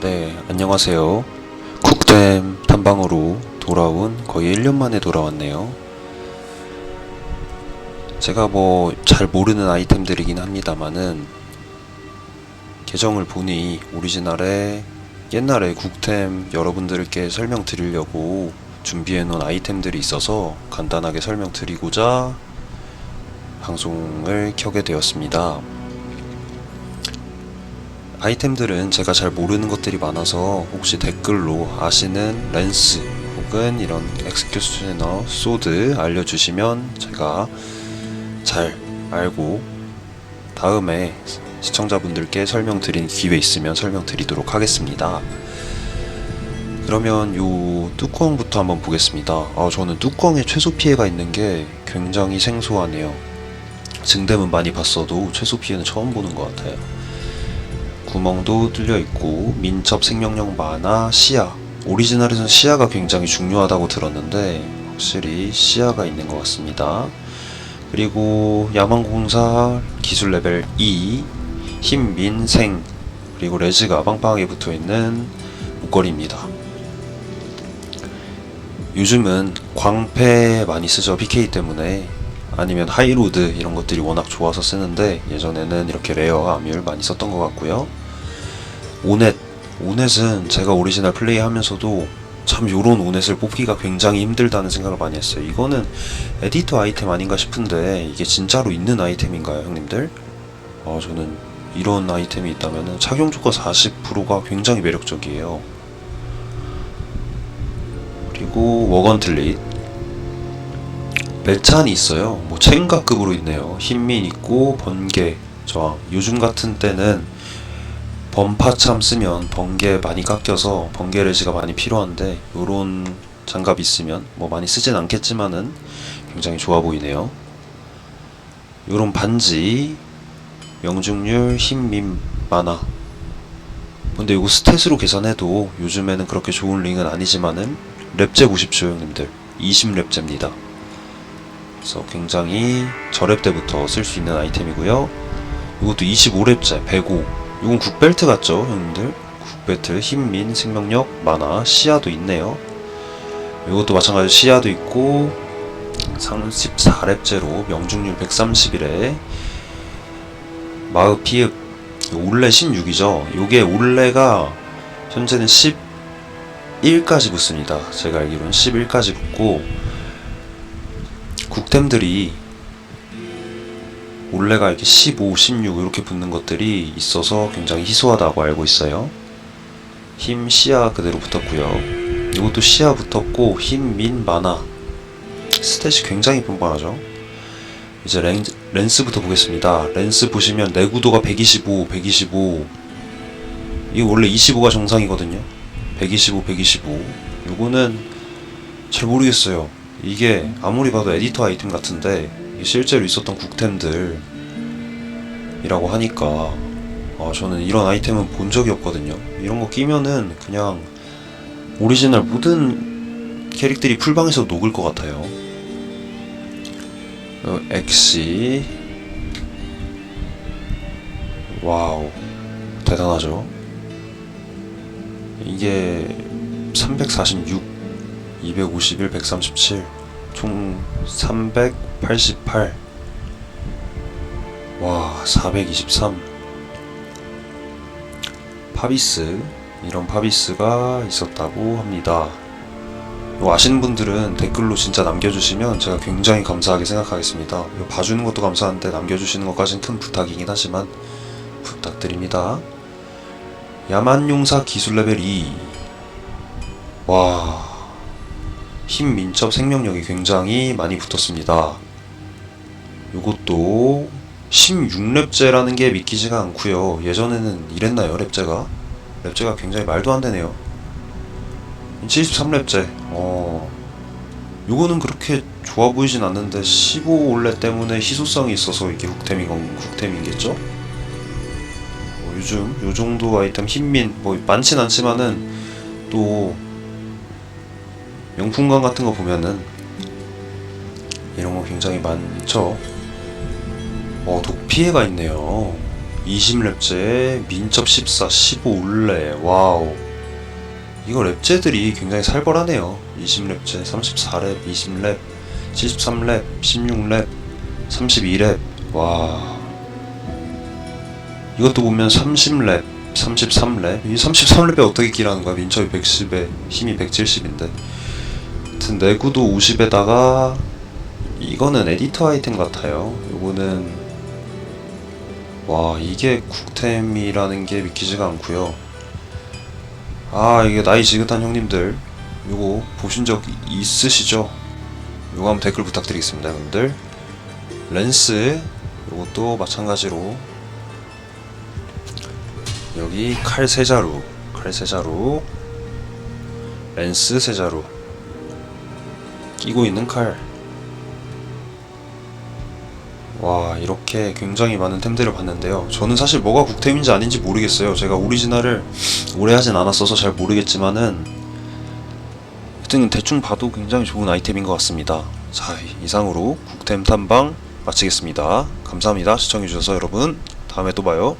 네, 안녕하세요. 쿡댐 탐방으로 돌아온 거의 1년 만에 돌아왔네요. 제가 뭐 잘 모르는 아이템들이긴 합니다만은 계정을 보니 오리지널에 옛날에 국템 여러분들께 설명드리려고 준비해 놓은 아이템들이 있어서 간단하게 설명드리고자 방송을 켜게 되었습니다. 아이템들은 제가 잘 모르는 것들이 많아서 혹시 댓글로 아시는 렌스 혹은 이런 엑스큐셔너 소드 알려주시면 제가 잘 알고 다음에 시청자분들께 설명드린 기회 있으면 설명드리도록 하겠습니다. 그러면 요 뚜껑부터 한번 보겠습니다. 아, 저는 뚜껑에 최소 피해가 있는 게 굉장히 생소하네요. 증대문 많이 봤어도 최소 피해는 처음 보는 것 같아요. 구멍도 뚫려 있고 민첩 생명력 만화 시야 오리지널에서는 시야가 굉장히 중요하다고 들었는데 확실히 시야가 있는 것 같습니다. 그리고 야망공사 기술 레벨 2 힘민생 그리고 레즈가 빵빵하게 붙어 있는 목걸이입니다. 요즘은 광패 많이 쓰죠 PK 때문에 아니면 하이로드 이런 것들이 워낙 좋아서 쓰는데 예전에는 이렇게 레어 아뮬 많이 썼던 것 같고요. 오넷 오넷은 제가 오리지널 플레이 하면서도 참 요런 오넷을 뽑기가 굉장히 힘들다는 생각을 많이 했어요. 이거는 에디터 아이템 아닌가 싶은데 이게 진짜로 있는 아이템인가요, 형님들? 아, 저는 이런 아이템이 있다면 착용 조건 40%가 굉장히 매력적이에요. 그리고 워건틀릿 멜찬이 있어요. 뭐 체인가급으로 있네요. 힘민 있고 번개 저항. 요즘 같은 때는 범파참 쓰면 번개 많이 깎여서 번개 레지가 많이 필요한데 요런 장갑 있으면 뭐 많이 쓰진 않겠지만은 굉장히 좋아 보이네요. 요런 반지 명중률 힘민 만화. 근데 이거 스탯으로 계산해도 요즘에는 그렇게 좋은 링은 아니지만은 랩제 보십시오 형님들 20랩제입니다. 그래서 굉장히 저랩 때부터 쓸 수 있는 아이템이고요. 이것도 25랩제 105 이건 국벨트 같죠 형님들? 국벨트 힘민 생명력 만화 시야도 있네요. 이것도 마찬가지로 시야도 있고 34랩제로 명중률 131에 마흡 피흡 올레 16이죠. 요게 올레가 현재는 11까지 붙습니다. 제가 알기로는 11까지 붙고 국템들이 올레가 이렇게 15, 16 이렇게 붙는 것들이 있어서 굉장히 희소하다고 알고 있어요. 힘 시야 그대로 붙었고요. 이것도 시야 붙었고 힘, 민, 만화 스탯이 굉장히 뻔뻔하죠. 이제 렌, 렌스부터 보겠습니다. 렌스 보시면 내구도가 125, 125 이거 원래 25가 정상이거든요. 125, 125 요거는 잘 모르겠어요. 이게 아무리 봐도 에디터 아이템 같은데 이게 실제로 있었던 국템들이라고 하니까 아, 저는 이런 아이템은 본 적이 없거든요. 이런 거 끼면은 그냥 오리지널 모든 캐릭들이 풀방에서 녹을 것 같아요. 어, 엑시 와우 대단하죠. 이게 346 251, 137, 총 388. 와, 423. 파비스, 이런 파비스가 있었다고 합니다. 아시는 분들은 댓글로 진짜 남겨주시면 제가 굉장히 감사하게 생각하겠습니다. 봐주는 것도 감사한데 남겨주시는 것까진 큰 부탁이긴 하지만 부탁드립니다. 야만용사 기술 레벨 2. 와, 힘 민첩 생명력이 굉장히 많이 붙었습니다. 요것도 16렙제라는 게 믿기지가 않고요. 예전에는 이랬나요, 렙제가? 렙제가 굉장히 말도 안 되네요. 73렙제. 어. 요거는 그렇게 좋아 보이진 않는데 15올레 때문에 희소성이 있어서 이게 국템인 건 국템이겠죠? 뭐 요즘 요 정도 아이템 힘민 뭐 많진 않지만은 또 명품관 같은 거 보면은 이런 거 굉장히 많죠. 어, 독 피해가 있네요. 20렙제 민첩 14 15 울레. 와우. 이거 렙제들이 굉장히 살벌하네요. 20렙제 34렙 20렙 73렙 16렙 32렙. 와. 이것도 보면 30렙 33렙. 이 33렙에 어떻게 끼라는 거야? 민첩이 110에 힘이 170인데. 하여튼 내구도 50에다가 이거는 에디터 아이템 같아요. 요거는 와 이게 국템이라는 게 믿기지가 않고요. 아 이게 나이 지긋한 형님들 요거 보신 적 있으시죠? 요거 한번 댓글 부탁드리겠습니다 여러분들. 렌스 요것도 마찬가지로. 여기 칼 세 자루 칼 세 자루 렌스 세 자루. 끼고 있는 칼 와 이렇게 굉장히 많은 템들을 봤는데요. 저는 사실 뭐가 국템인지 아닌지 모르겠어요. 제가 오리지널을 오래 하진 않았어서 잘 모르겠지만은 하여튼 대충 봐도 굉장히 좋은 아이템인 것 같습니다. 자 이상으로 국템 탐방 마치겠습니다. 감사합니다. 시청해주셔서 여러분. 다음에 또 봐요